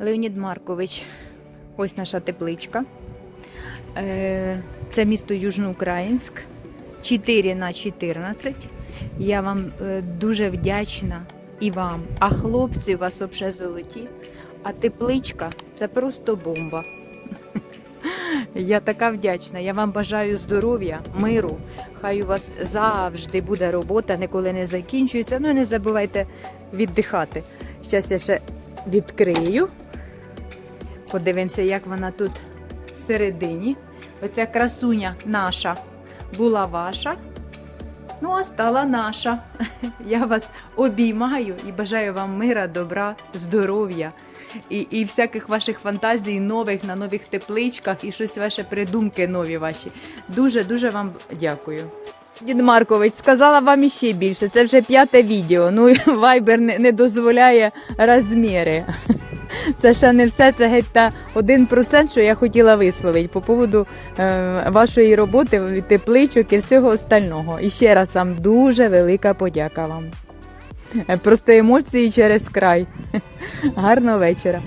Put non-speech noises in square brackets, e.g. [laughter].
Леонід Маркович, ось наша тепличка. Е, Це місто Южноукраїнськ, 4 на 14. Я вам е, дуже вдячна і вам. А хлопці у вас взагалі золоті. А тепличка це просто бомба. [laughs] Я така вдячна. Я вам бажаю здоров'я, миру. Хай у вас завжди буде робота, ніколи не закінчується. Ну не забувайте віддихати. Зараз я ще відкрию. Подивимося, як вона тут всередині. Оця красуня наша була ваша. Ну, а стала наша. [laughs] Я вас обіймаю і бажаю вам мира, добра, здоров'я і, і всяких ваших фантазій нових на нових тепличках і щось ваші придумки нові ваші. Дуже дуже вам дякую. Дід Маркович, сказала вам іще більше. Це вже п'яте відео. Ну вайбер не, не дозволяє розміри. Це ще не все, це геть та 1%, що я хотіла висловити по поводу е, вашої роботи, тепличок і всього остального. І ще раз вам дуже велика подяка вам. Просто емоції через край. Гарного вечора.